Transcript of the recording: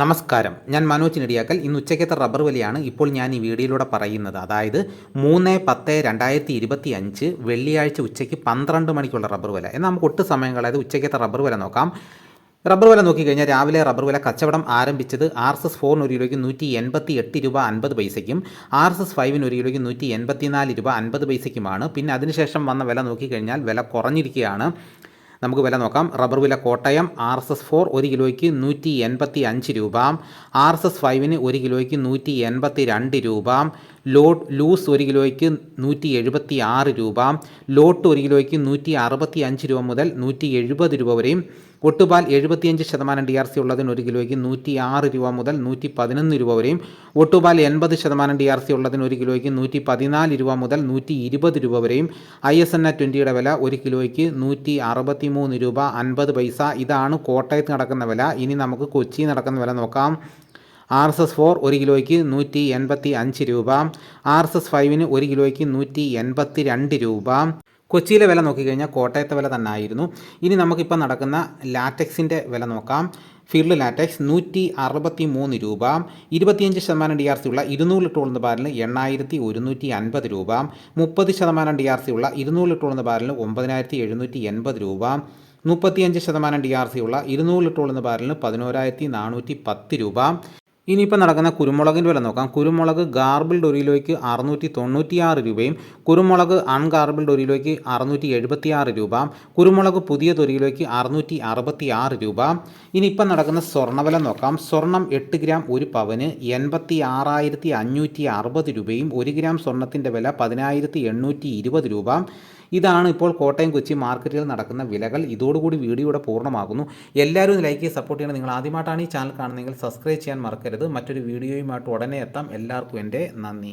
നമസ്കാരം. ഞാൻ മനോജ് നെടിയാക്കൽ. ഇന്ന് ഉച്ചയ്ക്കത്തെ റബ്ബർ വിലയാണ് ഇപ്പോൾ ഞാൻ ഈ വീഡിയോയിലൂടെ പറയുന്നത്. അതായത് മൂന്ന് പത്ത് രണ്ടായിരത്തി ഇരുപത്തി അഞ്ച് വെള്ളിയാഴ്ച ഉച്ചയ്ക്ക് പന്ത്രണ്ട് മണിക്കുള്ള റബ്ബർ വില. എന്നാൽ നമുക്ക് ഒട്ട് സമയം കളയാതെ ഉച്ചയ്ക്കത്തെ റബ്ബർ വില നോക്കാം. റബ്ബർ വില നോക്കിക്കഴിഞ്ഞാൽ രാവിലെ റബ്ബർ വില കച്ചവടം ആരംഭിച്ചത് ആർ എസ് എസ് ഫോറിന് ഒരു കിലോയ്ക്ക് നൂറ്റി എൺപത്തി എട്ട് രൂപ അൻപത് പൈസയ്ക്കും ആർ എസ് എസ് ഫൈവിന് ഒരു കിലോയ്ക്ക് നൂറ്റി എൺപത്തിനാല് രൂപ അൻപത് പൈസയ്ക്കുമാണ്. പിന്നെ അതിനുശേഷം വന്ന വില നോക്കിക്കഴിഞ്ഞാൽ വില കുറഞ്ഞിരിക്കുകയാണ്. നമുക്ക് വില നോക്കാം. റബ്ബർ വില Kottayam R S S four ഒരു കിലോയ്ക്ക് നൂറ്റി എൺപത്തി അഞ്ച് രൂപ. ആർ എസ് എസ് ഫൈവിന് ഒരു കിലോയ്ക്ക് നൂറ്റി എൺപത്തി രണ്ട് രൂപ. ലോട്ട് ലൂസ് ഒരു കിലോയ്ക്ക് നൂറ്റി എഴുപത്തി ആറ് രൂപ ലോട്ട് ഒരു കിലോയ്ക്ക് നൂറ്റി അറുപത്തി അഞ്ച് രൂപ മുതൽ നൂറ്റി എഴുപത് രൂപ വരെയും ഒട്ടുപാൽ എഴുപത്തിയഞ്ച് ശതമാനം ഡി ആർ സി ഉള്ളതിന് ഒരു കിലോയ്ക്ക് നൂറ്റി ആറ് രൂപ മുതൽ നൂറ്റി പതിനൊന്ന് രൂപ വരെയും ഒട്ടുപാൽ എൺപത് ശതമാനം ഡി ആർ സി ഉള്ളതിന് ഒരു കിലോയ്ക്ക് നൂറ്റി പതിനാല് രൂപ മുതൽ നൂറ്റി ഇരുപത് രൂപ വരെയും ഐ എസ് എൻ എ ട്വന്റിയുടെ വില ഒരു കിലോയ്ക്ക് നൂറ്റി അറുപത്തി മൂന്ന് രൂപ അൻപത് പൈസ. ഇതാണ് കോട്ടയത്ത് നടക്കുന്ന വില. ഇനി നമുക്ക് കൊച്ചി നടക്കുന്ന വില നോക്കാം. ആർ എസ് എസ് ഫോർ ഒരു കിലോയ്ക്ക് നൂറ്റി എൺപത്തി അഞ്ച് രൂപ. ആർ എസ് എസ് ഫൈവിന് ഒരു കിലോയ്ക്ക് നൂറ്റി എൺപത്തി രണ്ട് രൂപ. കൊച്ചിയിലെ വില നോക്കിക്കഴിഞ്ഞാൽ കോട്ടയത്തെ വില തന്നെ ആയിരുന്നു ഇനി നമുക്കിപ്പോൾ നടക്കുന്ന ലാറ്റക്സിന്റെ വില നോക്കാം. ഫീൽഡ് ലാറ്റക്സ് നൂറ്റി അറുപത്തി മൂന്ന് രൂപ. ഇരുപത്തിയഞ്ച് ശതമാനം ഡി ആർ സി ഉള്ള ഇരുന്നൂറ് ലിറ്റർ ഉള്ള ബാരലിന് എണ്ണായിരത്തി ഒരുന്നൂറ്റി അൻപത് രൂപ. മുപ്പത് ശതമാനം ഡി ആർ സി ഉള്ള ഇരുന്നൂറ് ലിറ്റർ ഉള്ള ബാരലിന് ഒമ്പതിനായിരത്തി എഴുന്നൂറ്റി എൺപത് രൂപ. മുപ്പത്തിയഞ്ച് ശതമാനം ഡി ആർ സി ഉള്ള ഇരുന്നൂറ് ലിറ്റർ ഉള്ള ബാരലിന് പതിനോരായിരത്തി നാനൂറ്റി പത്ത് രൂപ. ഇനിയിപ്പോൾ നടക്കുന്ന കുരുമുളകിന്റെ വില നോക്കാം. കുരുമുളക് ഗാർബിൾഡ് ഒരു കിലോയ്ക്ക് അറുന്നൂറ്റി തൊണ്ണൂറ്റിയാറ് രൂപയും കുരുമുളക് അൺഗാർബിൾഡ് ഒരു കിലോയ്ക്ക് അറുന്നൂറ്റി എഴുപത്തിയാറ് രൂപ കുരുമുളക് പുതിയ ഒരു അറുന്നൂറ്റി അറുപത്തി ആറ് രൂപ. ഇനിയിപ്പം നടക്കുന്ന സ്വർണവില നോക്കാം. സ്വർണം എട്ട് ഗ്രാം ഒരു പവന് എൺപത്തി ആറായിരത്തി അഞ്ഞൂറ്റി അറുപത് രൂപയും ഒരു ഗ്രാം സ്വർണത്തിന്റെ വില പതിനായിരത്തി എണ്ണൂറ്റി ഇരുപത് രൂപ. ഇതാണ് ഇപ്പോൾ കോട്ടയം കൊച്ചി മാർക്കറ്റിൽ നടക്കുന്ന വിലകൾ. ഇതോടുകൂടി വീഡിയോ ഇവിടെ പൂർണമാകുന്നു. എല്ലാവരും ലൈക്ക് സപ്പോർട്ട് ചെയ്യണം. നിങ്ങൾ ആദ്യമായിട്ടാണ് ഈ ചാനൽ കാണുന്നതെങ്കിൽ സബ്സ്ക്രൈബ് ചെയ്യാൻ മറക്കരുത്. മറ്റൊരു വീഡിയോയുമായിട്ട് ഉടനെ എത്താം. എല്ലാവർക്കും എന്റെ നന്ദി.